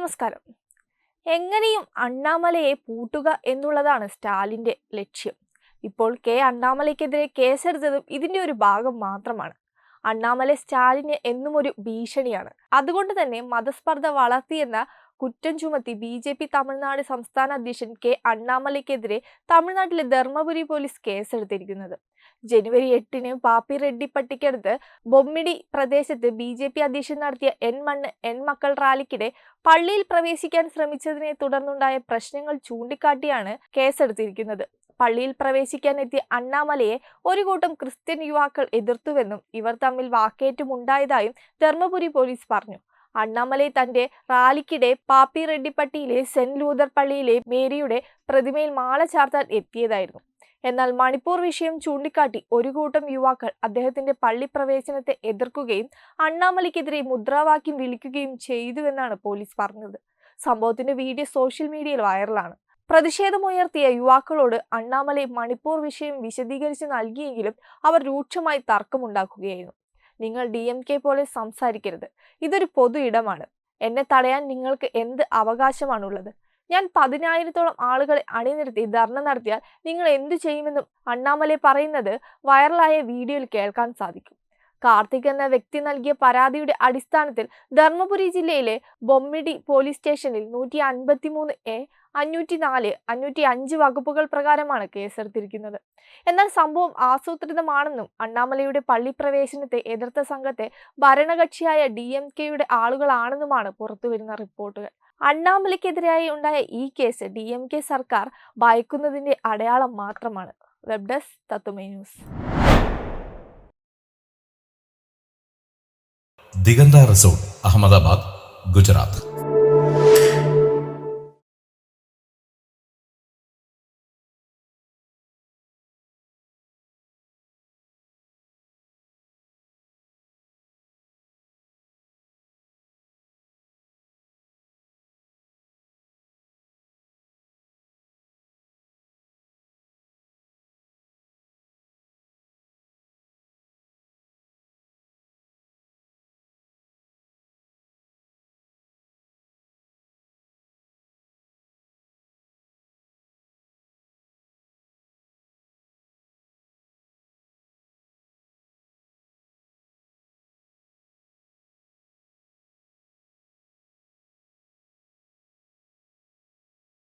നമസ്കാരം. എങ്ങനെയും അണ്ണാമലയെ പൂട്ടുക എന്നുള്ളതാണ് സ്റ്റാലിന്റെ ലക്ഷ്യം. ഇപ്പോൾ കെ. അണ്ണാമലയ്ക്കെതിരെ കേസെടുത്തതും ഇതിന്റെ ഒരു ഭാഗം മാത്രമാണ്. അണ്ണാമല സ്റ്റാലിന് എന്നും ഒരു ഭീഷണിയാണ്. അതുകൊണ്ട് തന്നെ മതസ്പർദ്ധ വളർത്തിയെന്ന കുറ്റം ചുമത്തി ബി ജെ പി തമിഴ്നാട് സംസ്ഥാന അധ്യക്ഷൻ കെ. അണ്ണാമലയ്ക്കെതിരെ തമിഴ്നാട്ടിലെ ധർമ്മപുരി പോലീസ് കേസെടുത്തിരിക്കുന്നത്. ജനുവരി എട്ടിന് പാപ്പി റെഡ്ഡി പട്ടിക്കടുത്ത് ബൊമ്മിടി പ്രദേശത്ത് ബി ജെ പി അധ്യക്ഷൻ നടത്തിയ എൻ മണ്ണ് എൻ മക്കൾ റാലിക്കിടെ പള്ളിയിൽ പ്രവേശിക്കാൻ ശ്രമിച്ചതിനെ തുടർന്നുണ്ടായ പ്രശ്നങ്ങൾ ചൂണ്ടിക്കാട്ടിയാണ് കേസെടുത്തിരിക്കുന്നത്. പള്ളിയിൽ പ്രവേശിക്കാൻ എത്തിയ അണ്ണാമലയെ ഒരു കൂട്ടം ക്രിസ്ത്യൻ യുവാക്കൾ എതിർത്തുവെന്നും ഇവർ തമ്മിൽ വാക്കേറ്റമുണ്ടായതായും ധർമ്മപുരി പോലീസ് പറഞ്ഞു. അണ്ണാമലൈ തന്റെ റാലിക്കിടെ പാപ്പി റെഡ്ഡിപ്പട്ടിയിലെ സെന്റ് ലൂതർ പള്ളിയിലെ മേരിയുടെ പ്രതിമയിൽ മാല ചാർത്താൻ എത്തിയതായിരുന്നു. എന്നാൽ മണിപ്പൂർ വിഷയം ചൂണ്ടിക്കാട്ടി ഒരു കൂട്ടം യുവാക്കൾ അദ്ദേഹത്തിന്റെ പള്ളി പ്രവേശനത്തെ എതിർക്കുകയും അണ്ണാമലയ്ക്കെതിരെ മുദ്രാവാക്യം വിളിക്കുകയും ചെയ്തുവെന്നാണ് പോലീസ് പറഞ്ഞത്. സംഭവത്തിന്റെ വീഡിയോ സോഷ്യൽ മീഡിയയിൽ വൈറലാണ്. പ്രതിഷേധമുയർത്തിയ യുവാക്കളോട് അണ്ണാമലൈ മണിപ്പൂർ വിഷയം വിശദീകരിച്ച് നൽകിയെങ്കിലും അവർ രൂക്ഷമായി തർക്കമുണ്ടാക്കുകയായിരുന്നു. നിങ്ങൾ ഡി എം കെ പോലെ സംസാരിക്കരുത്. ഇതൊരു പൊതു ഇടമാണ്. എന്നെ തടയാൻ നിങ്ങൾക്ക് എന്ത് അവകാശമാണുള്ളത്? ഞാൻ പതിനായിരത്തോളം ആളുകളെ അണിനിരത്തി ധർണ നടത്തിയാൽ നിങ്ങൾ എന്തു ചെയ്യുമെന്നും അണ്ണാമലെ പറയുന്നത് വൈറലായ വീഡിയോയിൽ കേൾക്കാൻ സാധിക്കും. കാർത്തിക് എന്ന വ്യക്തി നൽകിയ പരാതിയുടെ അടിസ്ഥാനത്തിൽ ധർമ്മപുരി ജില്ലയിലെ ബൊമ്മിടി പോലീസ് സ്റ്റേഷനിൽ നൂറ്റി അൻപത്തിമൂന്ന് എ അഞ്ഞൂറ്റി നാല് അഞ്ഞൂറ്റി അഞ്ച് വകുപ്പുകൾ പ്രകാരമാണ് കേസെടുത്തിരിക്കുന്നത്. എന്നാൽ സംഭവം ആസൂത്രിതമാണെന്നും അണ്ണാമലയുടെ പള്ളി പ്രവേശനത്തെ എതിർത്ത സംഘത്തെ ഭരണകക്ഷിയായ ഡി എം കെയുടെ ആളുകളാണെന്നുമാണ് പുറത്തുവരുന്ന റിപ്പോർട്ടുകൾ. അണ്ണാമലയ്ക്കെതിരായി ഉണ്ടായ ഈ കേസ് ഡി എം കെ സർക്കാർ ഭയക്കുന്നതിന്റെ അടയാളം മാത്രമാണ്. വെബ് ഡെസ്ക് തത്തുമൈ ന്യൂസ്. ദിഗന്ത റിസോർട്ട് അഹമ്മദാബാദ് ഗുജറാത്ത്.